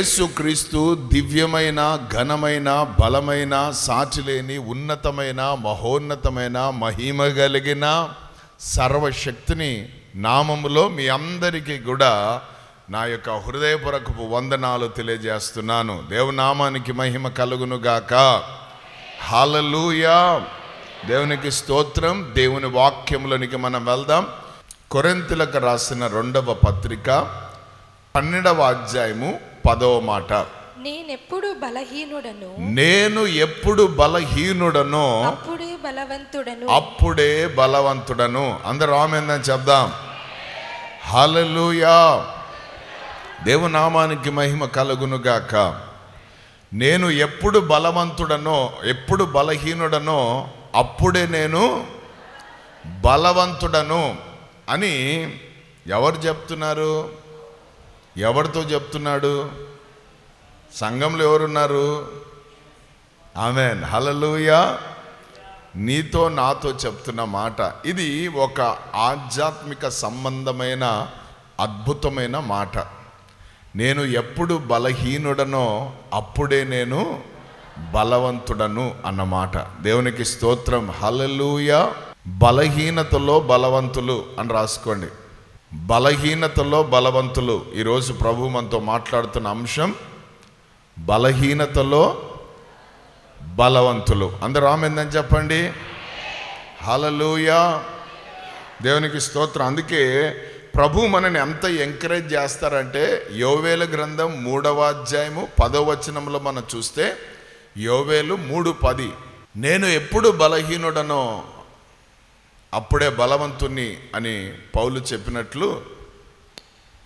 యేసుక్రీస్తు దివ్యమైన ఘనమైన బలమైన సాటిలేని ఉన్నతమైన మహోన్నతమైన మహిమ కలిగిన సర్వశక్తిని నామములో మీ అందరికీ కూడా నా యొక్క హృదయపూర్వకపు వందనాలు తెలియజేస్తున్నాను. దేవునామానికి మహిమ కలుగును గాక. హాలలుయా దేవునికి స్తోత్రం. దేవుని వాక్యములోనికి మనం వెళ్దాం. కొరెంతులకు రాసిన రెండవ పత్రిక పన్నెండవ అధ్యాయము పదవ మాట. నేనెప్పుడు బలహీనుడను? నేను ఎప్పుడు బలహీనుడనో? అప్పుడే బలవంతుడను. అప్పుడే బలవంతుడను. అందరూ ఆమెందని చెప్దాం. హల్లెలూయా. దేవునామానికి మహిమ కలుగును గాక నేను ఎప్పుడు బలవంతుడనో ఎప్పుడు బలహీనుడనో అప్పుడే నేను బలవంతుడను అని ఎవరు చెప్తున్నారు? ఎవరితో చెప్తున్నాడు? సంఘంలో ఎవరున్నారు? ఆమెన్. హలలుయా నీతో నాతో చెప్తున్న మాట. ఇది ఒక ఆధ్యాత్మిక సంబంధమైన అద్భుతమైన మాట. నేను ఎప్పుడు బలహీనుడనో అప్పుడే నేను బలవంతుడను అన్నమాట దేవునికి స్తోత్రం. హలలుయ బలహీనతలో బలవంతులు అని రాసుకోండి. బలహీనతలో బలవంతులు. ఈరోజు ప్రభు మనతో మాట్లాడుతున్న అంశం బలహీనతలో బలవంతులు. అందరూ ఆమెందని చెప్పండి. హలలుయా దేవునికి స్తోత్రం. అందుకే ప్రభు మనని ఎంత ఎంకరేజ్ చేస్తారంటే యోవేల గ్రంథం మూడవ అధ్యాయము పదవ వచనంలో మనం చూస్తే యోవేలు మూడు పది. నేను ఎప్పుడు బలహీనుడనో అప్పుడే బలవంతుణ్ణి అని పౌలు చెప్పినట్లు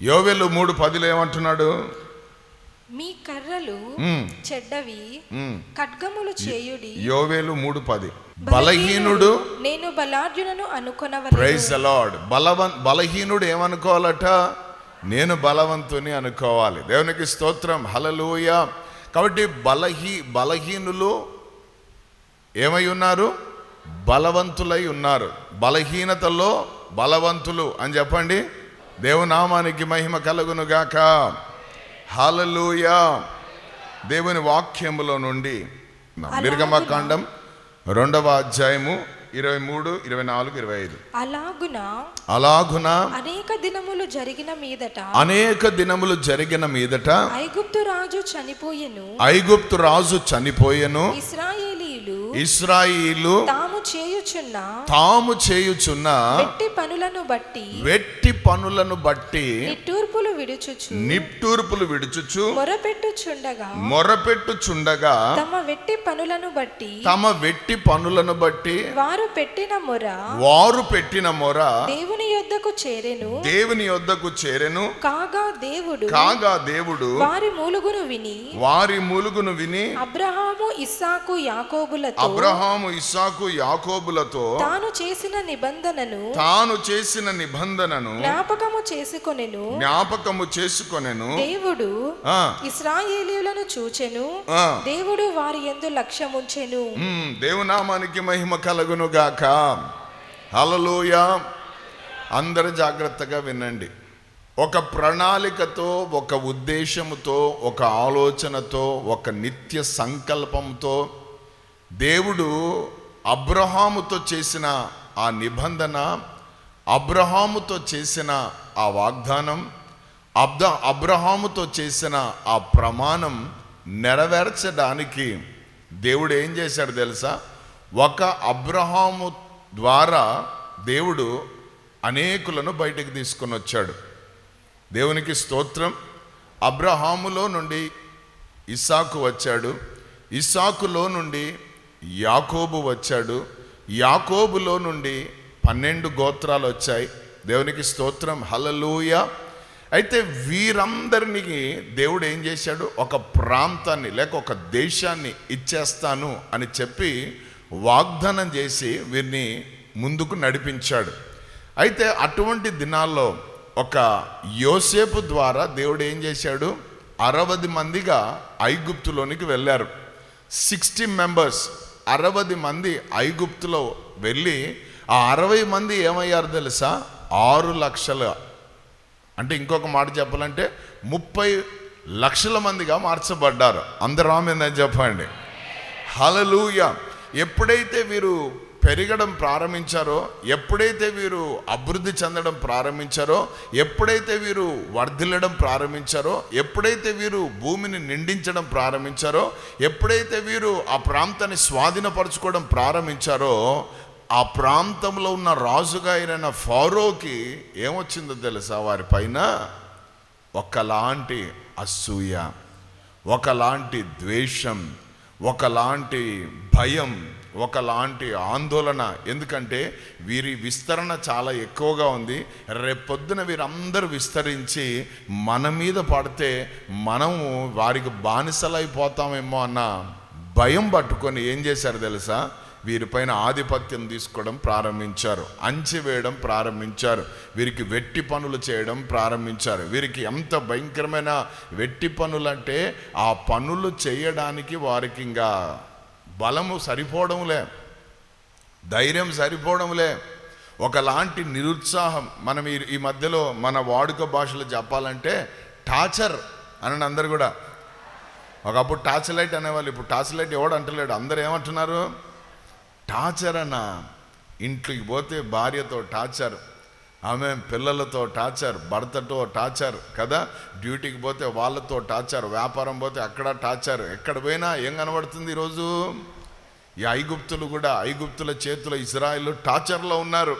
యోవేలు మూడు పదిలో ఏమంటున్నాడు? మీ కర్రలు. చెడ్డవి. ఖడ్గములు చేయుడి. యోవేలు మూడు పది. బలహీనుడు నేను బలార్జునను ప్రైజ్ అనుకొనవలను లార్డ్ బలవన్ బలహీనుడు ఏమనుకోవాలట? నేను బలవంతుని అనుకోవాలి. దేవునికి స్తోత్రం. హలలుయ కాబట్టి బలహీ బలహీనులు ఏమై ఉన్నారు? బలవంతులై ఉన్నారు. బలహీనతలో బలవంతులు అని చెప్పండి. దేవునామానికి మహిమ కలుగును గాక. హలలుయ దేవుని వాక్యములో నుండి. నిర్గమకాండం రెండవ అధ్యాయము ఇరవై మూడు ఇరవై నాలుగు ఇరవై ఐదు. అలాగున? అలాగున? అనేక దినములు జరిగిన మీదట అనేక దినములు జరిగిన మీదట ఐగుప్తు రాజు చనిపోయెను. ఐగుప్తు రాజు చనిపోయెను. ఇస్రాయేలీలు ఇస్రాయిలు తాము చేయుచున్న తాము చేయుచున్న వెట్టి పనులను బట్టి వెట్టి పనులను బట్టి నిట్టూర్పులు విడుచుచు. నిట్టూర్పులు విడుచుచు. మొరపెట్టుచుండగా మొరపెట్టుచుండగా తమ వెట్టి పనులను బట్టి తమ వెట్టి పనులను బట్టి వారు పెట్టిన మొర వారు పెట్టిన మొర దేవుని యొద్దకు చేరెను. దేవుని యొద్దకు చేరెను. కాగా దేవుడు కాగా దేవుడు వారి మూలుగును విని వారి మూలుగును విని అబ్రహాము ఇస్సాకు యాకోబులతో అబ్రహాము ఇస్సాకు యాకోబులతో తాను చేసిన నిబంధనను తాను చేసిన నిబంధనను జ్ఞాపకము చేసుకొనెను. జ్ఞాపకము చేసుకొనెను. దేవుడు ఆ, ఇస్రాయేలీయులను చూచెను. దేవుడు వారి యందు లక్ష్యముంచెను. దేవునామానికి మహిమ కలుగును గాక హలలోయ అందరు జాగ్రత్తగా వినండి. ఒక ప్రణాళికతో ఒక ఉద్దేశముతో ఒక ఆలోచనతో ఒక నిత్య సంకల్పంతో దేవుడు అబ్రహాముతో చేసిన ఆ నిబంధన అబ్రహాముతో చేసిన ఆ వాగ్దానం అబ్ద అబ్రహాముతో చేసిన ఆ ప్రమాణం నెరవేర్చడానికి దేవుడు ఏం చేశాడు తెలుసా? ఒక అబ్రహాము ద్వారా దేవుడు అనేకులను బయటకు తీసుకొని వచ్చాడు. దేవునికి స్తోత్రం. అబ్రహాములో నుండి ఇస్సాకు వచ్చాడు. ఇస్సాకులో నుండి యాకోబు వచ్చాడు. యాకోబులో నుండి పన్నెండు గోత్రాలు వచ్చాయి. దేవునికి స్తోత్రం. హలలుయ అయితే వీరందరినీ దేవుడు ఏం చేశాడు? ఒక ప్రాంతాన్ని లేక ఒక దేశాన్ని ఇచ్చేస్తాను అని చెప్పి వాగ్దానం చేసి వీరిని ముందుకు నడిపించాడు. అయితే అటువంటి దినాల్లో ఒక యోసేపు ద్వారా దేవుడు ఏం చేశాడు? అరవది మందిగా ఐగుప్తులోనికి వెళ్ళారు. సిక్స్టీ మెంబర్స్ అరవది మంది ఐగుప్తులో వెళ్ళి ఆ అరవై మంది ఏమయ్యారు తెలుసా? ఆరు లక్షల అంటే ఇంకొక మాట చెప్పాలంటే ముప్పై లక్షల మందిగా మార్చబడ్డారు. అందరూ ఆమెందని చెప్పండి. హలలుయ ఎప్పుడైతే వీరు పెరగడం ప్రారంభించారో ఎప్పుడైతే వీరు అభివృద్ధి చెందడం ప్రారంభించారో ఎప్పుడైతే వీరు వర్ధిల్లడం ప్రారంభించారో ఎప్పుడైతే వీరు భూమిని నిండించడం ప్రారంభించారో ఎప్పుడైతే వీరు ఆ ప్రాంతాన్ని స్వాధీనపరచుకోవడం ప్రారంభించారో ఆ ప్రాంతంలో ఉన్న రాజుగా ఫారోకి ఏమొచ్చిందో తెలుసా? వారి పైన ఒకలాంటి అసూయ ఒకలాంటి ద్వేషం ఒకలాంటి భయం ఒకలాంటి ఆందోళన. ఎందుకంటే వీరి విస్తరణ చాలా ఎక్కువగా ఉంది. రేపొద్దున వీరందరూ విస్తరించి మన మీద పడితే మనము వారికి బానిసలైపోతామేమో అన్న భయం పట్టుకొని ఏం చేశారు తెలుసా? వీరిపైన ఆధిపత్యం తీసుకోవడం ప్రారంభించారు. అంచివేయడం ప్రారంభించారు. వీరికి వెట్టి పనులు చేయడం ప్రారంభించారు. వీరికి ఎంత భయంకరమైన వెట్టి పనులు అంటే ఆ పనులు చేయడానికి వారికి ఇంకా బలము సరిపోవడంలే. ధైర్యం సరిపోవడంలే. ఒకలాంటి నిరుత్సాహం మనం ఈ ఈ మధ్యలో మన వాడుక భాషలో చెప్పాలంటే టార్చర్ అని అందరు కూడా. ఒకప్పుడు టార్చ్ లైట్ అనేవాళ్ళు ఇప్పుడు టార్చ్ లైట్ ఎవడు అంటలేడు. అందరు ఏమంటున్నారు? టార్చర్ అన్న ఇంట్లోకి పోతే భార్యతో టార్చర్ ఆమె పిల్లలతో టార్చర్ భర్తతో టార్చర్ కదా? డ్యూటీకి పోతే వాళ్ళతో టార్చర్ వ్యాపారం పోతే అక్కడ టార్చర్ ఎక్కడ పోయినా ఏం కనబడుతుంది ఈరోజు? ఈ ఐగుప్తులు కూడా ఐగుప్తుల చేతుల ఇజ్రాయిల్ టార్చర్లో ఉన్నారు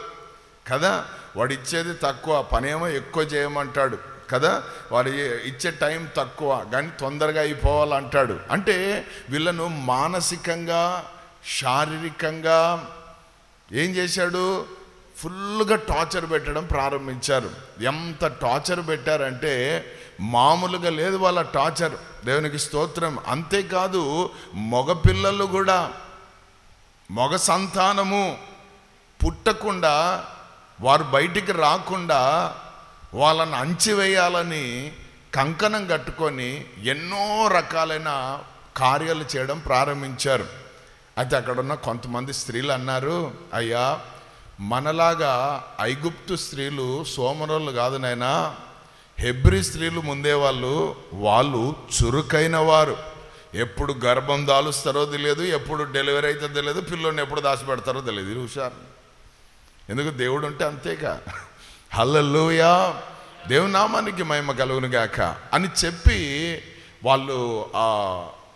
కదా? వాడు ఇచ్చేది తక్కువ పనేమో ఎక్కువ చేయమంటాడు కదా? వాడు ఇచ్చే టైం తక్కువ కానీ తొందరగా అయిపోవాలంటాడు. అంటే వీళ్ళను మానసికంగా శారీరకంగా ఏం చేశాడు? ఫుల్గా టార్చర్ పెట్టడం ప్రారంభించారు. ఎంత టార్చర్ పెట్టారంటే మామూలుగా లేదు వాళ్ళ టార్చర్. దేవునికి స్తోత్రం. అంతేకాదు మగపిల్లలు కూడా మగ సంతానము పుట్టకుండా వారు బయటికి రాకుండా వాళ్ళని అంచివేయాలని కంకణం కట్టుకొని ఎన్నో రకాలైన కార్యాలు చేయడం ప్రారంభించారు. అయితే అక్కడ ఉన్న కొంతమంది స్త్రీలు అన్నారు అయ్యా మనలాగా ఐగుప్తు స్త్రీలు సోమరులు కాదు నాయనా. హెబ్రి స్త్రీలు ముందే వాళ్ళు వాళ్ళు చురుకైన వారు. ఎప్పుడు గర్భం దాలుస్తారో తెలియదు ఎప్పుడు డెలివరీ అయితే తెలియదు పిల్లోని ఎప్పుడు దాచిపెడతారో తెలియదు. ఇది హుషారు. ఎందుకు దేవుడు ఉంటే అంతేగా? హల్లల్లోయా దేవునామానికి మహిమ కలుగును గాక అని చెప్పి వాళ్ళు ఆ,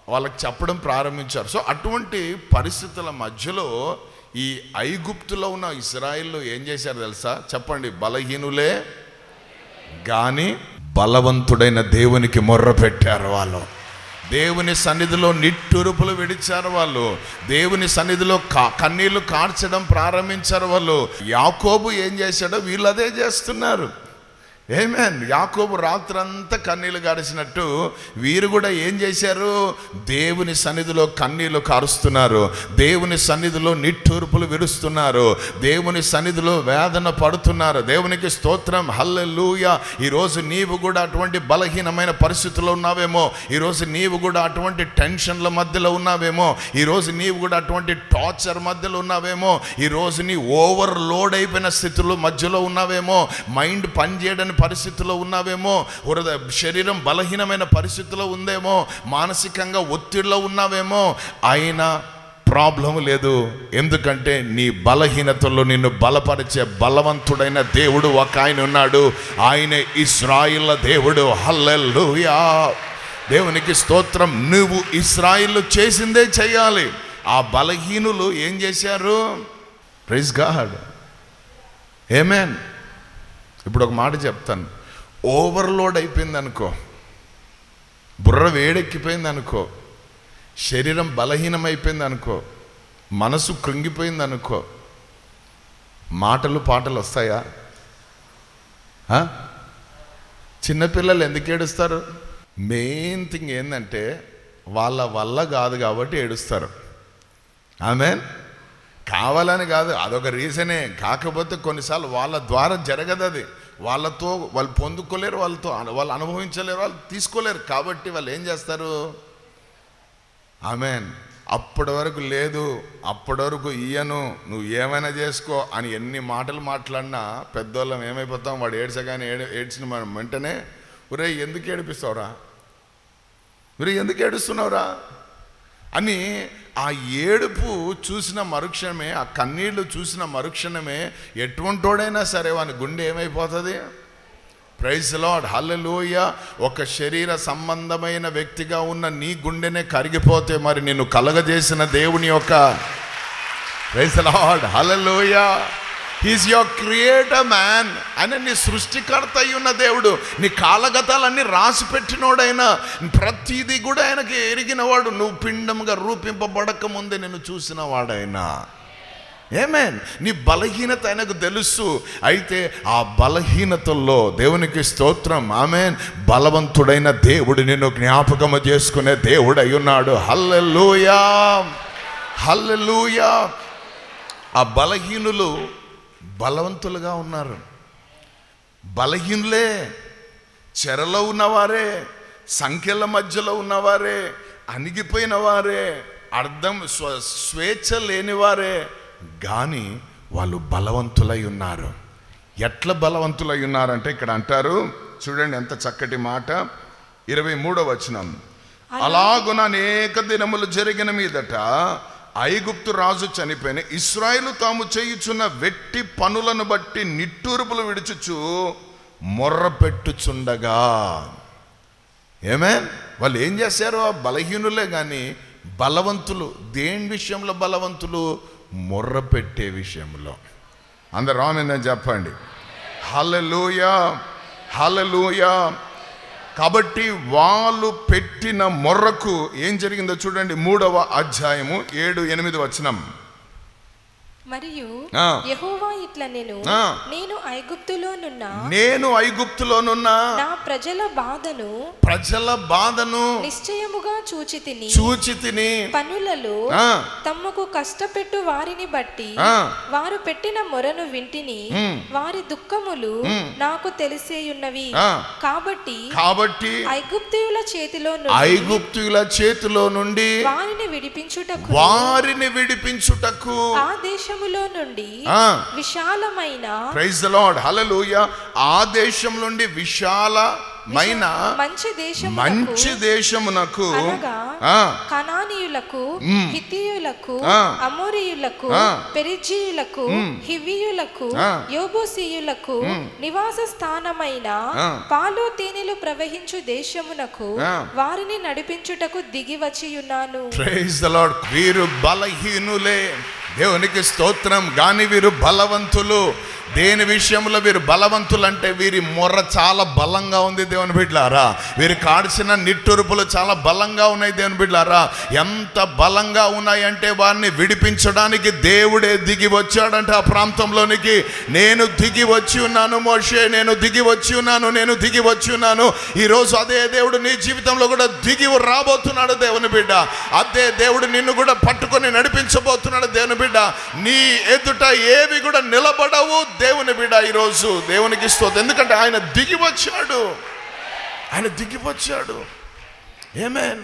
వాళ్ళకి చెప్పడం ప్రారంభించారు. సో అటువంటి పరిస్థితుల మధ్యలో ఈ ఐగుప్తులో ఉన్న ఇస్రాయిల్లో ఏం చేశారు తెలుసా? చెప్పండి. బలహీనులే కానీ బలవంతుడైన దేవునికి మొర్ర పెట్టారు వాళ్ళు. దేవుని సన్నిధిలో నిట్టురుపులు విడిచారు వాళ్ళు. దేవుని సన్నిధిలో కా- కన్నీళ్ళు కార్చడం ప్రారంభించారు వాళ్ళు. యాకోబు ఏం చేశాడో వీళ్ళు అదే చేస్తున్నారు. ఏమేన్ యాకోబు రాత్రంతా కన్నీళ్ళు గాడిచినట్టు వీరు కూడా ఏం చేశారు? దేవుని సన్నిధిలో కన్నీళ్ళు కారుస్తున్నారు. దేవుని సన్నిధిలో నిట్టూర్పులు విడుస్తున్నారు దేవుని సన్నిధిలో వేదన పడుతున్నారు. దేవునికి స్తోత్రం. హల్లెలూయ. ఈరోజు నీవు కూడా అటువంటి బలహీనమైన పరిస్థితుల్లో ఉన్నావేమో? ఈరోజు నీవు కూడా అటువంటి టెన్షన్ల మధ్యలో ఉన్నావేమో? ఈరోజు నీవు కూడా అటువంటి టార్చర్ మధ్యలో ఉన్నావేమో? ఈరోజు నీ ఓవర్ లోడ్ అయిపోయిన స్థితిలో మధ్యలో ఉన్నావేమో? మైండ్ పనిచేయడానికి పరిస్థితిలో ఉన్నావేమో? హృదయ శరీరం బలహీనమైన పరిస్థితిలో ఉందేమో? మానసికంగా ఒత్తిడిలో ఉన్నావేమో? అయినా ప్రాబ్లం లేదు. ఎందుకంటే నీ బలహీనతలో నిన్ను బలపరిచే బలవంతుడైన దేవుడు ఒక ఆయన ఉన్నాడు. ఆయన ఇస్రాయిల్ దేవుడు. హల్లెల్లుయా దేవునికి స్తోత్రం. నువ్వు ఇస్రాయిల్ చేసిందే చేయాలి. ఆ బలహీనులు ఏం చేశారు? Praise God. ఏమేన్ ఇప్పుడు ఒక మాట చెప్తాను. ఓవర్లోడ్ అయిపోయింది అనుకో బుర్ర వేడెక్కిపోయింది అనుకో శరీరం బలహీనమైపోయింది అనుకో మనసు కృంగిపోయింది అనుకో మాటలు పాటలు వస్తాయా? ఆ? చిన్నపిల్లలు ఎందుకు ఏడుస్తారు? మెయిన్ థింగ్ ఏంటంటే వాళ్ళ వల్ల కాదు కాబట్టి ఏడుస్తారు. ఆమెన్ కావాలని కాదు అదొక రీజనే కాకపోతే కొన్నిసార్లు వాళ్ళ ద్వారా జరగదు అది. వాళ్ళతో వాళ్ళు పొందుకోలేరు వాళ్ళతో వాళ్ళు అనుభవించలేరు వాళ్ళు తీసుకోలేరు. కాబట్టి వాళ్ళు ఏం చేస్తారు? ఆమెన్ అప్పటి వరకు లేదు అప్పటి వరకు ఇయ్యను నువ్వు ఏమైనా చేసుకో అని ఎన్ని మాటలు మాట్లాడినా పెద్దోళ్ళం ఏమైపోతాం వాడు ఏడ్చగానే ఏడు ఏడ్చిన మనం వెంటనే ఒరే ఎందుకు ఏడిపిస్తావురా? మీరు ఎందుకు ఏడుస్తున్నావురా? అని ఆ ఏడుపు చూసిన మరుక్షణమే ఆ కన్నీళ్ళు చూసిన మరుక్షణమే ఎటువంటోడైనా సరే వాని గుండె ఏమైపోతుంది? ప్రైజ్ లాడ్ హల్లెలూయ ఒక శరీర సంబంధమైన వ్యక్తిగా ఉన్న నీ గుండెనే కరిగిపోతే మరి నిన్ను కలగజేసిన దేవుని యొక్క praise Lord hallelujah he's your creator man ఆయన నీ సృష్టికర్త అయి ఉన్న దేవుడు నీ కాలగతాలన్నీ రాసి పెట్టినోడైనా ప్రతిదీ కూడా ఆయనకి ఎరిగినవాడు నువ్వు పిండంగా రూపింపబడక ముందే నేను చూసిన వాడైనా. ఏమేన్ నీ బలహీనత ఆయనకు తెలుసు. అయితే ఆ బలహీనతల్లో దేవునికి స్తోత్రం. ఆమెన్ బలవంతుడైన దేవుడు నిన్ను జ్ఞాపకము చేసుకునే దేవుడు అయి ఉన్నాడు హల్లెలూయా హల్లెలూయా ఆ బలహీనులు బలవంతులుగా ఉన్నారు. బలహీనులే చెరలో ఉన్నవారే సంఖ్యల మధ్యలో ఉన్నవారే అణిగిపోయిన వారే అర్థం స్వ స్వేచ్ఛ లేనివారే కానీ వాళ్ళు బలవంతులై ఉన్నారు. ఎట్లా బలవంతులై ఉన్నారంటే ఇక్కడ అంటారు చూడండి ఎంత చక్కటి మాట ఇరవై మూడో వచనం. అలాగున అనేక దినములు జరిగిన మీదట ఐగుప్తు రాజు చనిపోయిన ఇస్రాయిలు తాము చేయుచున్న వెట్టి పనులను బట్టి నిట్టూర్పులు విడుచుచు మొర్ర పెట్టుచుండగా. ఏమే? వాళ్ళు ఏం చేశారు? ఆ బలహీనులే కానీ బలవంతులు దేని విషయంలో బలవంతులు? మొర్ర పెట్టే విషయంలో. అందరు రామేందని చెప్పండి. హలలుయా హలలుయా కాబట్టి వాళ్ళు పెట్టిన మొర్రకు ఏం జరిగిందో చూడండి మూడవ అధ్యాయము ఏడు ఎనిమిది వచ్చినాం మరియు. యెహోవా ఇట్లా నేను. నేను ఐగుప్తులోనున్న నేను ఐగుప్తులోనున్న నా ప్రజల బాధను ప్రజల బాధను నిశ్చయముగా చూచి తిని చూచి తిని పనులలో తమకు కష్టపెట్టు వారిని బట్టి. వారు పెట్టిన మొరను వింటిని. వారి దుఃఖములు నాకు తెలిసేయున్నవి. కాబట్టి కాబట్టి ఐగుప్తీయుల చేతిలో ఐగుప్తుల చేతిలో నుండి వారిని విడిపించుటకు వారిని విడిపించుటకు ఆ దేశములో నుండి. విశాలమైన ప్రైజ్ లార్డ్ హల్లెలూయా ఆ దేశం నుండి విశాలమైన మంచి దేశము మంచి దేశమునకు కనానీయులకు హితీయులకు. అమోరియులకు. పెరిజీయులకు హివియులకు. యోబోసీయులకు నివాస స్థానమైన. పాలు తేనెలు ప్రవహించు దేశమునకు. వారిని నడిపించుటకు దిగి వచ్చి ఉన్నాను ప్రైజ్ ద లార్డ్ వీరు బలహీనులే దేవునికి స్తోత్రం. కానీ వీరు బలవంతులు. దేని విషయంలో వీరు బలవంతులు అంటే వీరి మొర్ర చాలా బలంగా ఉంది దేవుని బిడ్లారా. వీరు కాడిసిన నిట్టూర్పులు చాలా బలంగా ఉన్నాయి దేవుని బిడ్లారా. ఎంత బలంగా ఉన్నాయంటే వారిని విడిపించడానికి దేవుడే దిగి వచ్చాడంట ఆ ప్రాంతంలోనికి. నేను దిగి వచ్చి ఉన్నాను మోషే నేను దిగి వచ్చి ఉన్నాను నేను దిగి వచ్చి ఉన్నాను. ఈరోజు అదే దేవుడు నీ జీవితంలో కూడా దిగి రాబోతున్నాడు దేవుని బిడ్డ. అదే దేవుడు నిన్ను కూడా పట్టుకొని నడిపించబోతున్నాడు దేవుని బిడ్డ. నీ ఎదుట ఏవి కూడా నిలబడవు. దేవుని బిడ్డ ఈరోజు దేవునికి ఇస్తుంది ఎందుకంటే ఆయన దిగి వచ్చాడు ఆయన దిగి వచ్చాడు ఏమేన్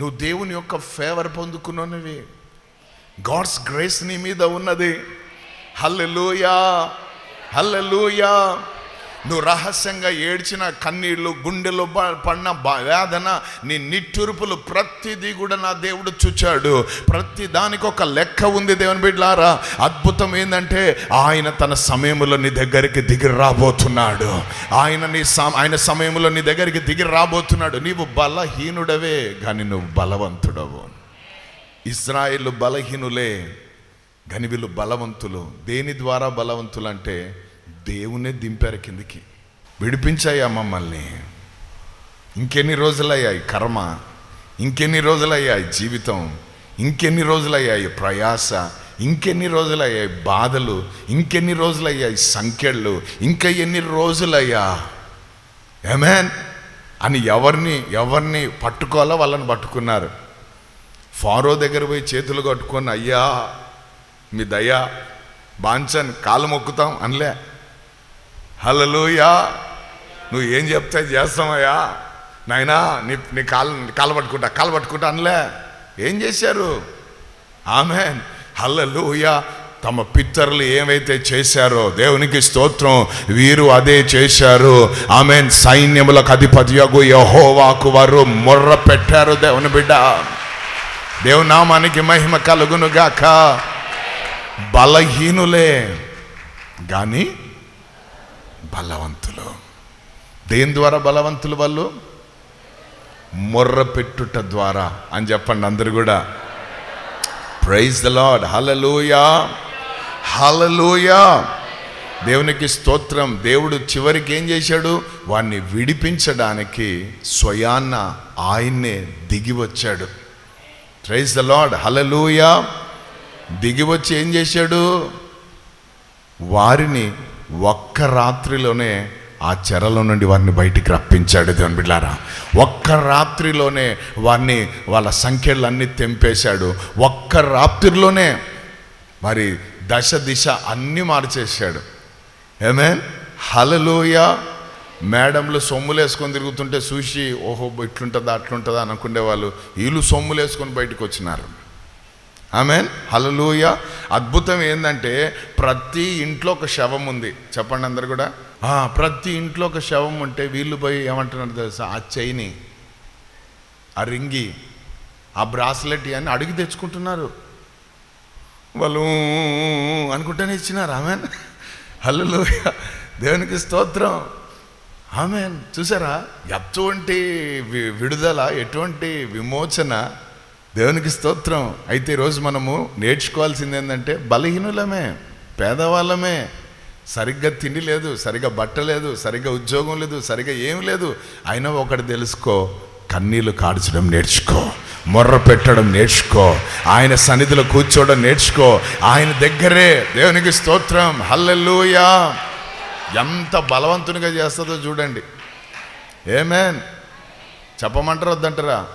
నువ్వు దేవుని యొక్క ఫేవర్ పొందుకున్నవి గాడ్స్ గ్రేస్ నీ మీద ఉన్నది. హల్లెలూయా హల్లెలూయా నువ్వు రహస్యంగా ఏడ్చిన కన్నీళ్ళు గుండెలో ప- పడిన వేదన నీ నిట్టూర్పులు ప్రతిదీ కూడా నా దేవుడు చూచాడు. ప్రతి దానికి ఒక లెక్క ఉంది దేవుని బిడ్లారా. అద్భుతం ఏంటంటే ఆయన తన సమయంలో నీ దగ్గరికి దిగి రాబోతున్నాడు. ఆయన నీ ఆయన సమయంలో నీ దగ్గరికి దిగి రాబోతున్నాడు. నీవు బలహీనుడవే కానీ నువ్వు బలవంతుడవు. ఇజ్రాయిల్ బలహీనులే గనివిలు వీళ్ళు బలవంతులు. దేని ద్వారా బలవంతులు అంటే దేవునే దింపారు కిందికి. విడిపించాయా మమ్మల్ని? ఇంకెన్ని రోజులయ్యాయి కర్మ? ఇంకెన్ని రోజులయ్యాయి జీవితం? ఇంకెన్ని రోజులయ్యాయి ప్రయాస? ఇంకెన్ని రోజులయ్యాయి బాధలు? ఇంకెన్ని రోజులయ్యాయి సంఖ్యలు? ఇంకా ఎన్ని రోజులయ్యా? ఎమెన్ అని ఎవరిని ఎవరిని పట్టుకోవాలో వాళ్ళని పట్టుకున్నారు. ఫారో దగ్గర పోయి చేతులు కట్టుకొని అయ్యా మీ దయా బాంచన్ కాలు మొక్కుతాం అనలే. హలలోయా నువ్వు ఏం చెప్తే చేస్తామయ్యా నాయనా నీ నీ కాలు కాలు పట్టుకుంటా కాలు పట్టుకుంటా అనలే. ఏం చేశారు? ఆమె హల్లలుయా. తమ పిత్తరులు ఏమైతే చేశారో దేవునికి స్తోత్రం వీరు అదే చేశారు. ఆమె సైన్యములకు అధిపతియగు యహోవాకు వారు మొర్ర పెట్టారు దేవుని బిడ్డ. దేవునామానికి మహిమ కలుగును గాక బలహీనులే. కానీ బలవంతులు. దేని ద్వారా బలవంతులు వాళ్ళు? మొర్ర పెట్టుట ద్వారా అని చెప్పండి అందరు కూడా. Praise the Lord hallelujah hallelujah దేవునికి స్తోత్రం. దేవుడు చివరికి ఏం చేశాడు? వాడిని విడిపించడానికి స్వయాన్న ఆయన్నే దిగి వచ్చాడు. ప్రైజ్ ద లాడ్ హలలోయా దిగి వచ్చి ఏం చేశాడు? వారిని ఒక్క రాత్రిలోనే ఆ చెరలో నుండి వారిని బయటికి రప్పించాడు దేవుని బిడ్డారా. ఒక్క రాత్రిలోనే వారిని వాళ్ళ సంఖ్యలన్నీ తెంపేశాడు. ఒక్క రాత్రిలోనే మరి దశ దిశ అన్నీ మార్చేశాడు. ఏమే హలలోయ మేడంలు సొమ్ములు వేసుకొని తిరుగుతుంటే చూసి ఓహో ఇట్లుంటుందా అట్లుంటుందా అనుకునే వాళ్ళు వీళ్ళు సొమ్ములు వేసుకొని బయటకు వచ్చినారు. ఆమెన్. హలలుయ అద్భుతం ఏంటంటే ప్రతి ఇంట్లో ఒక శవం ఉంది. చెప్పండి అందరు కూడా. ప్రతి ఇంట్లో ఒక శవం ఉంటే వీళ్ళు పోయి ఏమంటున్నారు తెలుసా? ఆ చైని ఆ రింగి ఆ బ్రాస్లెట్ అని అడిగి తెచ్చుకుంటున్నారు. వాళ్ళు అనుకుంటేనే ఇచ్చినారు. ఆమెన్. హల్లెలూయా. దేవునికి స్తోత్రం. ఆమెన్. చూసారా? ఎటువంటి వి- విడుదల ఎటువంటి విమోచన దేవునికి స్తోత్రం. అయితే ఈరోజు మనము నేర్చుకోవాల్సింది ఏంటంటే బలహీనులమే పేదవాళ్ళమే. సరిగ్గా తిండి లేదు సరిగ్గా బట్ట లేదు సరిగ్గా ఉద్యోగం లేదు సరిగ్గా ఏం లేదు. అయినా ఒకటి తెలుసుకో కన్నీళ్ళు కాడ్చడం నేర్చుకో మొర్ర పెట్టడం నేర్చుకో ఆయన సన్నిధిలో కూర్చోవడం నేర్చుకో ఆయన దగ్గరే దేవునికి స్తోత్రం. హల్లెల్లుయా ఎంత బలవంతునిగా చేస్తుందో చూడండి. ఏమేన్ చెప్పమంటారా వద్దంటారా?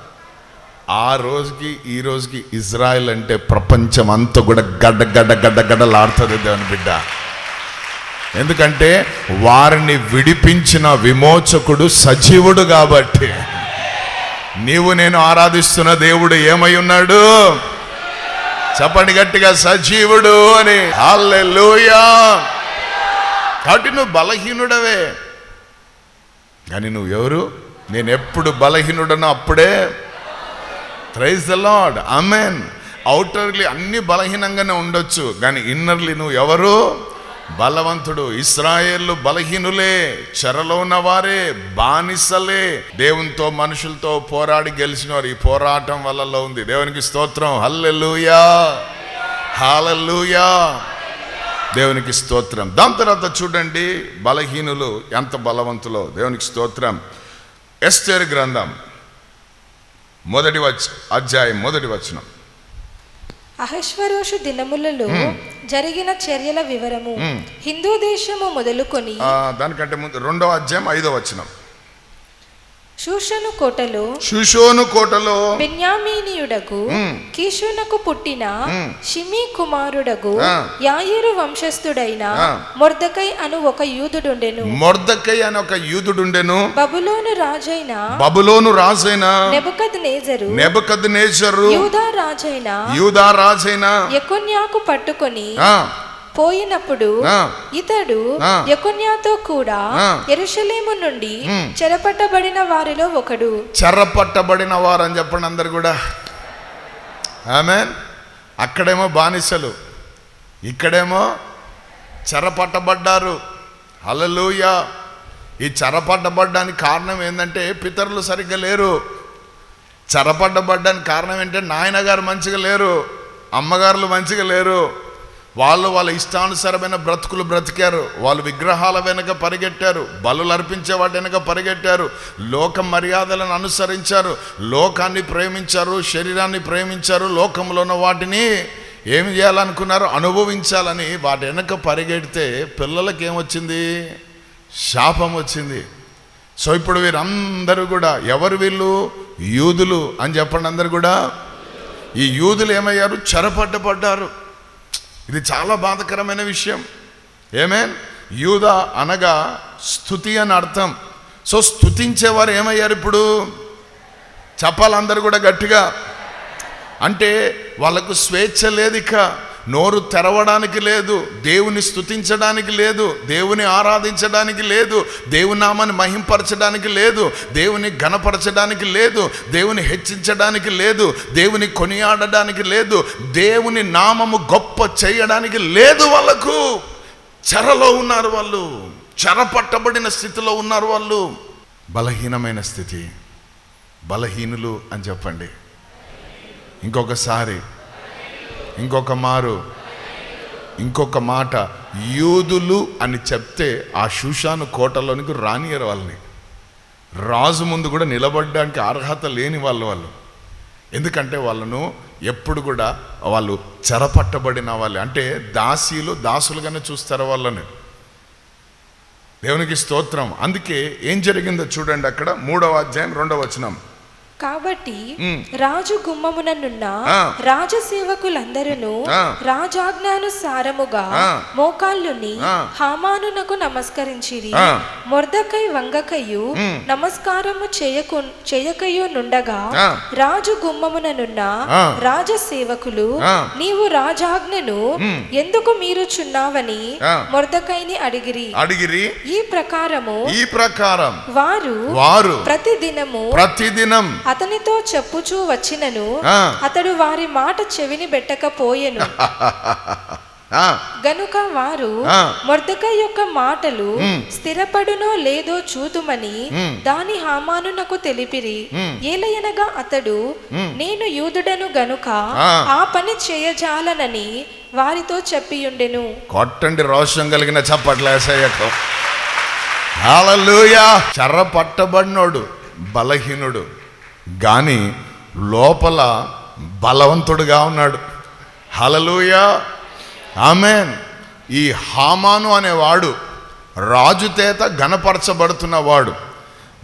ఆ రోజుకి ఈ రోజుకి ఇజ్రాయెల్ అంటే ప్రపంచం అంతా కూడా గడ్డ గడ్డ గడ్డ గడ్డలాడుతుంది దేవుని బిడ్డ. ఎందుకంటే వారిని విడిపించిన విమోచకుడు సజీవుడు కాబట్టి. నీవు నేను ఆరాధిస్తున్న దేవుడు ఏమై ఉన్నాడు? చెప్పండి గట్టిగా సజీవుడు అని. హల్లెలూయా! కాబట్టి నువ్వు బలహీనుడవే. కానీ నువ్వు ఎవరు నేను ఎప్పుడు బలహీనుడనో అప్పుడే praise the Lord amen outwardly అన్ని బలహీనంగానే ఉండొచ్చు కానీ ఇన్నర్లీ నువ్వు ఎవరు? బలవంతుడు. ఇస్రాయేళ్ళు బలహీనులే చెరలో ఉన్నవారే బానిసలే. దేవునితో మనుషులతో పోరాడి గెలిచినవారు ఈ పోరాటం వల్లలో ఉంది. దేవునికి స్తోత్రం. హల్లెలూయా హాలూయా దేవునికి స్తోత్రం. దాని తర్వాత చూడండి బలహీనులు ఎంత బలవంతులో. దేవునికి స్తోత్రం. ఎస్టేర్ గ్రంథం. మొదటి వచ్ అధ్యాయం మొదటి వచనం. అహశ్వరోషు దినములలో జరిగిన చర్యల వివరము. హిందూ దేశము మొదలుకొని దానికంటే ముందు రెండో అధ్యాయం ఐదో వచనం. శూషను కోటలో షుషోను కోటలో బెన్యామీనియుడగు. కీషునకు పుట్టిన. షిమీ కుమారుడగు ఆ. యాయిరు వంశస్థుడైన. మొర్దకై అను ఒక యూదుడుండెను మొర్దకై అని ఒక యూదుడుండెను బబులోను రాజైన బబులోను రాజైన నెబుకద్ నేజరు నెబకద్ నేజరు యూదా రాజైన యూదా రాజైన యకొన్యాకు పట్టుకొని పోయినప్పుడు. ఇతడు. యకొన్యాతో కూడా. ఎరుషలేము నుండి. చెరపట్టబడిన వారిలో ఒకడు. చెరపట్టబడిన వారు అని చెప్పండి అందరు కూడా. ఆమె అక్కడేమో బానిసలు. ఇక్కడేమో చెరపట్టబడ్డారు. హల్లెలూయా. ఈ చెరపట్టబడ్డానికి కారణం ఏంటంటే పితరులు సరిగ్గా లేరు. చెరపట్టబడ్డానికి కారణం ఏంటంటే నాయనగారు మంచిగా లేరు. అమ్మగారులు మంచిగా లేరు. వాళ్ళు వాళ్ళ ఇష్టానుసారమైన బ్రతుకులు బ్రతికారు. వాళ్ళు విగ్రహాల వెనుక పరిగెట్టారు. బలులు అర్పించే వాటి వెనుక పరిగెట్టారు. లోక మర్యాదలను అనుసరించారు. లోకాన్ని ప్రేమించారు. శరీరాన్ని ప్రేమించారు. లోకంలో ఉన్న వాటిని ఏమి చేయాలనుకున్నారు అనుభవించాలని వాటి వెనక పరిగెడితే పిల్లలకి ఏమొచ్చింది? శాపం వచ్చింది. సో ఇప్పుడు వీరందరూ కూడా ఎవరు వీళ్ళు? యూదులు అని చెప్పండి అందరు కూడా. ఈ యూదులు ఏమయ్యారు? చెరపడ్డపడ్డారు. ఇది చాలా బాధకరమైన విషయం. ఏమేన్ యూద అనగా స్థుతి అని అర్థం. సో స్థుతించేవారు ఏమయ్యారు ఇప్పుడు? చెప్పాలందరూ కూడా గట్టిగా. అంటే వాళ్ళకు స్వేచ్ఛ లేదు ఇక నోరు తెరవడానికి లేదు దేవుని స్తుతించడానికి లేదు దేవుని ఆరాధించడానికి లేదు దేవుని నామాన్ని మహింపరచడానికి లేదు దేవుని ఘనపరచడానికి లేదు దేవుని హెచ్చించడానికి లేదు దేవుని కొనియాడడానికి లేదు దేవుని నామము గొప్ప చేయడానికి లేదు వాళ్ళకు. చెరలో ఉన్నారు వాళ్ళు చెరపట్టబడిన స్థితిలో ఉన్నారు వాళ్ళు. బలహీనమైన స్థితి. బలహీనులు అని చెప్పండి. ఇంకొకసారి ఇంకొక మారు. ఇంకొక మాట యూదులు అని చెప్తే ఆ శూషాను కోటలోనికి రానియరు వాళ్ళని. రాజు ముందు కూడా నిలబడడానికి అర్హత లేని వాళ్ళు వాళ్ళు. ఎందుకంటే వాళ్ళను ఎప్పుడు కూడా వాళ్ళు చెరపట్టబడిన వాళ్ళు. అంటే దాసీలు దాసులుగానే చూస్తారు వాళ్ళని. దేవునికి స్తోత్రం. అందుకే ఏం జరిగిందో చూడండి అక్కడ మూడవ అధ్యాయం రెండవ వచనం. కాబట్టి. రాజు గుమ్మముననున్న. రాజసేవకులందరూ. రాజాజ్ఞానుసారముగా. మోకాళ్ళుని. హామానునకు నమస్కరించిరి. మొర్దకై వంగకయు. నమస్కారము చేయకు చేయకయు నుండగా. రాజు గుమ్మముననున్న. రాజసేవకులు. నీవు రాజాజ్ఞను. ఎందుకు మీరుచున్నావని. మొర్దకైని అడిగిరి అడిగిరి ఈ ప్రకారము ఈ ప్రకారం వారు వారు ప్రతిదినము ప్రతిదినం అతనితో చెప్పుచూ వచ్చినను. అతడు వారి మాట చెవిని పెట్టకపోయెను గనుక వారు. మొర్దక యొక్క మాటలు. స్థిరపడునో లేదో చూతుమని. దాని హామానునకు తెలిపిరి మ్. ఏలయనగా అతడు నేను యూదుడను గనుక ఆ. పని చేయజాలనని వారితో చెప్పియుండెను కొట్టండి రోషం కలిగిన చప్పట్లేసయ్యకు చెర్ర పట్టబడినోడు బలహీనుడు కానీ లోపల బలవంతుడుగా ఉన్నాడు. Hallelujah amen. ఈ హామాను అనేవాడు రాజు చేత గణపరచబడుతున్నవాడు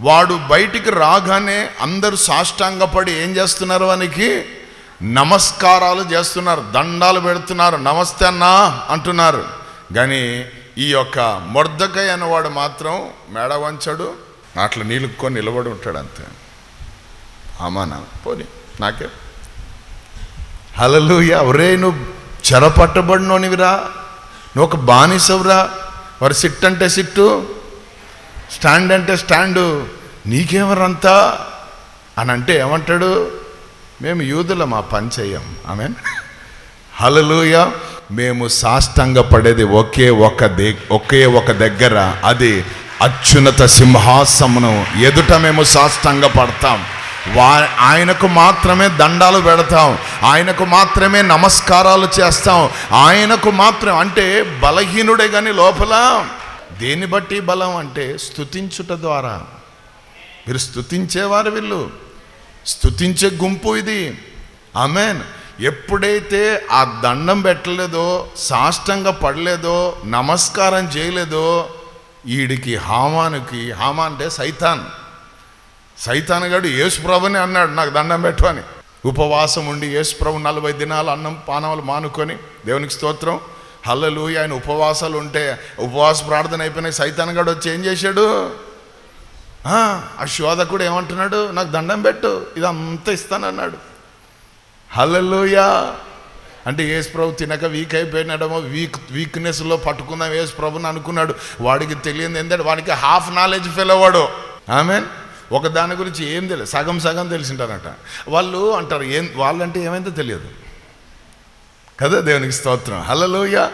వాడు. బయటికి రాగానే అందరూ సాష్టాంగపడి ఏం చేస్తున్నారు వానికి? నమస్కారాలు చేస్తున్నారు దండాలు పెడుతున్నారు నమస్తే అన్నా అంటున్నారు. కానీ ఈ యొక్క మొర్దకై అనేవాడు మాత్రం మేడవంచడు అట్లా నీళ్ళుకొని నిలబడి ఉంటాడు అంతే. అమానా పోనీ నాకే. హలలు ఎవరే నువ్వు చెరపట్టబడినోనివిరా. నువ్వు ఒక బానిసవురా. వారు సిట్ అంటే సిట్టు స్టాండ్ అంటే స్టాండు. నీకేమరంతా? అని అంటే ఏమంటాడు? మేము యూదుల మా పని చెయ్యం ఆమె హలలుయ మేము సాష్టంగ పడేది ఒకే ఒక దే ఒకే ఒక దగ్గర. అది అత్యున్నత సింహాసమును ఎదుట మేము సాష్టంగ పడతాం. వా ఆయనకు మాత్రమే దండాలు పెడతాం. ఆయనకు మాత్రమే నమస్కారాలు చేస్తాం. ఆయనకు మాత్రం అంటే బలహీనుడే కానీ లోపల దేన్ని బట్టి బలం అంటే స్థుతించుట ద్వారా. మీరు స్థుతించేవారు వీళ్ళు. స్థుతించే గుంపు ఇది. ఆమెన్. ఎప్పుడైతే ఆ దండం పెట్టలేదో సాష్టంగా పడలేదో నమస్కారం చేయలేదో వీడికి హామానికి హామా అంటే సైతాన్. సైతానగాడు యేసుప్రభుని అన్నాడు నాకు దండం పెట్టు అని. ఉపవాసం ఉండి యేసుప్రభు నలభై దినాలు అన్నం పానాలు మానుకొని దేవునికి స్తోత్రం. హల్లలు ఆయన ఉపవాసాలు ఉంటే ఉపవాస ప్రార్థన అయిపోయినాయి. సైతానగాడు వచ్చి ఏం చేశాడు? ఆ శోధకుడు ఏమంటున్నాడు? నాకు దండం పెట్టు ఇదంతా ఇస్తానన్నాడు. హల్లలుయా. అంటే యేసు ప్రభు తినక వీక్ అయిపోయినాడేమో వీక్ వీక్నెస్లో పట్టుకుందాం యేసు ప్రభుని అనుకున్నాడు. వాడికి తెలియదు ఏంటంటే వాడికి హాఫ్ నాలెడ్జ్ ఫెయిల్ అవ్వాడు. మీన్ ఒక దాని గురించి ఏం తెలియదు సగం సగం తెలిసింటారట. వాళ్ళు అంటారు ఏం వాళ్ళంటే ఏమైందో తెలియదు. కదా దేవునికి స్తోత్రం. హల్లెలూయా.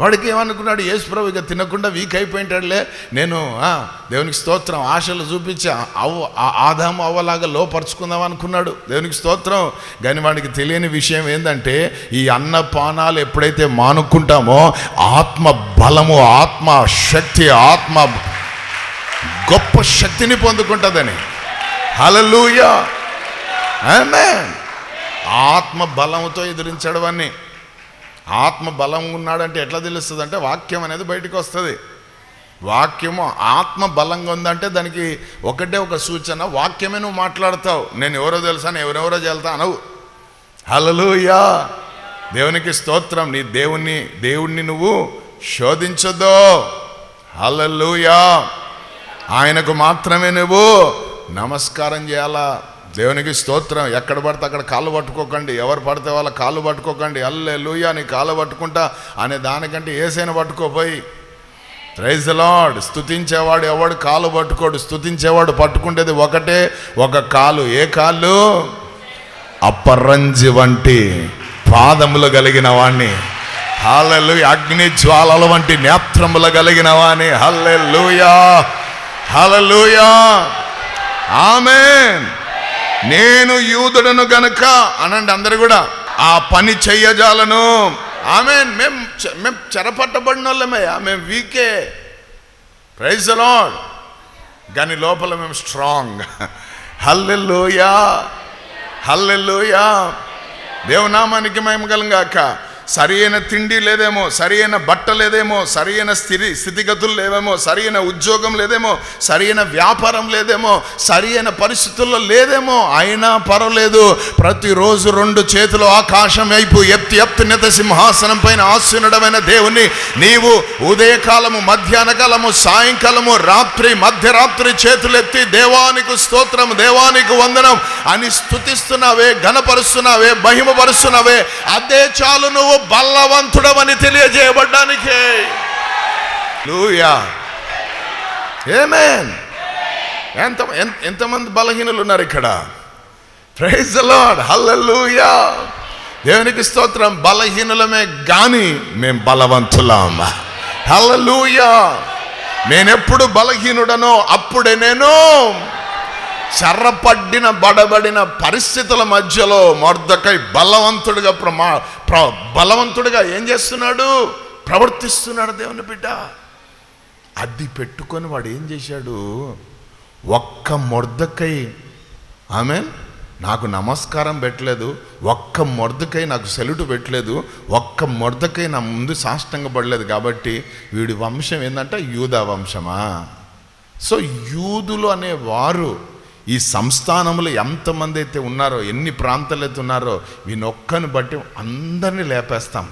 వాడికి ఏమనుకున్నాడు? యేసుప్రభు ఇక తినకుండా వీక్ అయిపోయింటాడులే. నేను ఆ, దేవునికి స్తోత్రం. ఆశలు చూపించి అవ్వ ఆ- ఆదాము అవ్వలాగా లోపరుచుకుందాం అనుకున్నాడు. దేవునికి స్తోత్రం. కానీ వాడికి తెలియని విషయం ఏంటంటే ఈ అన్నపానాలు ఎప్పుడైతే మానుకుంటామో ఆత్మ బలము ఆత్మ శక్తి ఆత్మ గొప్ప శక్తిని పొందుకుంటుందని. హలలుయా ఆత్మ బలముతో ఎదిరించడం అన్నీ ఆత్మ బలం ఉన్నాడంటే ఎట్లా తెలుస్తుంది అంటే వాక్యం అనేది బయటకు వస్తుంది. వాక్యము ఆత్మ బలంగా ఉందంటే దానికి ఒకటే ఒక సూచన వాక్యమే నువ్వు మాట్లాడతావు. నేను ఎవరో తెలుసా నేను ఎవరెవరో చెల్తా అనవు. హలలుయా దేవునికి స్తోత్రం నీ దేవుణ్ణి దేవుణ్ణి నువ్వు శోధించదో హలలుయా ఆయనకు మాత్రమే నువ్వు నమస్కారం చేయాలా? దేవునికి స్తోత్రం. ఎక్కడ పడితే అక్కడ కాళ్ళు పట్టుకోకండి. ఎవరు పడితే వాళ్ళ కాళ్ళు పట్టుకోకండి. అల్లే లూయా నీ కాళ్ళు పట్టుకుంటా అనే దానికంటే ఏసైనా పట్టుకోపోయి. ప్రైజ్ లాడ్ స్తుతించేవాడు ఎవడు? కాలు పట్టుకోడు. స్తుతించేవాడు పట్టుకుంటేది ఒకటే ఒక కాలు. ఏ కాళ్ళు? అప్పరంజి వంటి పాదములు కలిగిన వాణ్ణి. హల్లెలు అగ్ని జ్వాలల వంటి నేత్రములు కలిగిన వాణ్ణి. హల్లెలూయా. హలలుయా ఆమె నేను యూదుడను గనక అనండి అందరు కూడా ఆ పని చెయ్యజాలను. ఆమె మేము మేము చెరపట్టబడిన వాళ్ళమయ్యా మేము వీకే ప్రైజ్ లాడ్ కానీ లోపల మేము స్ట్రాంగ్ హల్లెల్లోయా హల్లెల్లోయా దేవునామానికి మేము కలంగాక. సరి అయిన తిండి లేదేమో సరి అయిన బట్ట లేదేమో సరి అయిన స్థితి స్థితిగతులు లేవేమో సరి అయిన ఉద్యోగం లేదేమో సరి అయిన వ్యాపారం లేదేమో సరి అయిన పరిస్థితుల్లో లేదేమో అయినా పర్వాలేదు. ప్రతిరోజు రెండు చేతులు ఆకాశం వైపు ఎత్తి ఎత్తునిత సింహాసనం పైన ఆసీనుడమైన దేవుని నీవు ఉదయకాలము మధ్యాహ్న కాలము సాయంకాలము రాత్రి మధ్యరాత్రి చేతులెత్తి దేవానికి స్తోత్రం దేవానికి వందనం అని స్థుతిస్తున్నావే ఘనపరుస్తున్నావే మహిమపరుస్తున్నావే అదే చాలు నువ్వు బలవంతుడమని తెలియజేయబడ్డానికే. లూయా ఏమేన్ ఎంత ఎంతమంది బలహీనులు ఉన్నారు ఇక్కడ ప్రైజ్ లార్డ్ హల్లెలూయా దేవునికి స్తోత్రం బలహీనులమే గాని మేం బలవంతులం. హల్లెలూయా నేనెప్పుడు బలహీనుడనో అప్పుడే నేను చెర్రపడ్డిన బడబడిన పరిస్థితుల మధ్యలో మొర్దకై బలవంతుడిగా ప్రమా ప్ర బలవంతుడిగా ఏం చేస్తున్నాడు? ప్రవర్తిస్తున్నాడు దేవుని బిడ్డ. అది పెట్టుకొని వాడు ఏం చేశాడు? ఒక్క మొర్దకై ఆమె నాకు నమస్కారం పెట్టలేదు. ఒక్క మొర్దకై నాకు సెల్యూట్ పెట్టలేదు. ఒక్క మొర్దకై నా ముందు సాష్టంగా పడలేదు కాబట్టి వీడి వంశం ఏంటంటే యూదా వంశమా? సో యూదులు అనే వారు ఈ సంస్థానంలో ఎంతమంది అయితే ఉన్నారో ఎన్ని ప్రాంతాలు అయితే ఉన్నారో వీనొక్కని బట్టి అందరినీ లేపేస్తాం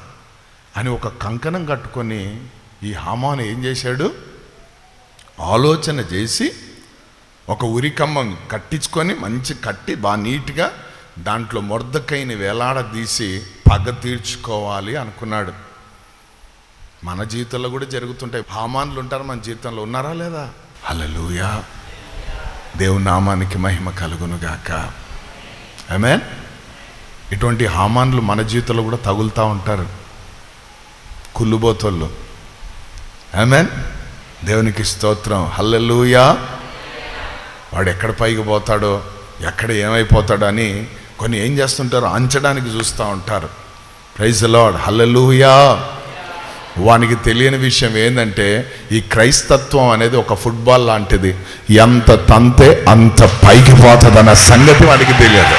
అని ఒక కంకణం కట్టుకొని ఈ హామాను ఏం చేశాడు? ఆలోచన చేసి ఒక ఉరికమ్మం కట్టించుకొని మంచి కట్టి బాగా నీట్గా దాంట్లో మొర్దకైని వేలాడదీసి పగ తీర్చుకోవాలి అనుకున్నాడు. మన జీవితంలో కూడా జరుగుతుంటాయి. హామాన్లు ఉంటారు మన జీవితంలో. ఉన్నారా లేదా? హల్లెలూయా. దేవుని నామానికి మహిమ కలుగును గాక ఆమె ఇటువంటి హామాన్లు మన జీవితంలో కూడా తగులుతూ ఉంటారు. కుళ్ళుబోతోళ్ళు. ఆమె దేవునికి స్తోత్రం. హల్లెలూయా వాడు ఎక్కడ పైకి పోతాడో ఎక్కడ ఏమైపోతాడో అని కొన్ని ఏం చేస్తుంటారో అంచడానికి చూస్తూ ఉంటారు. ప్రైజ్ లాడ్ హల్లెలూయా వానికి తెలియని విషయం ఏంటంటే ఈ క్రైస్తత్వం అనేది ఒక ఫుట్బాల్ లాంటిది. ఎంత తంతే అంత పైకి పోతుందన్న సంగతి వాడికి తెలియదు.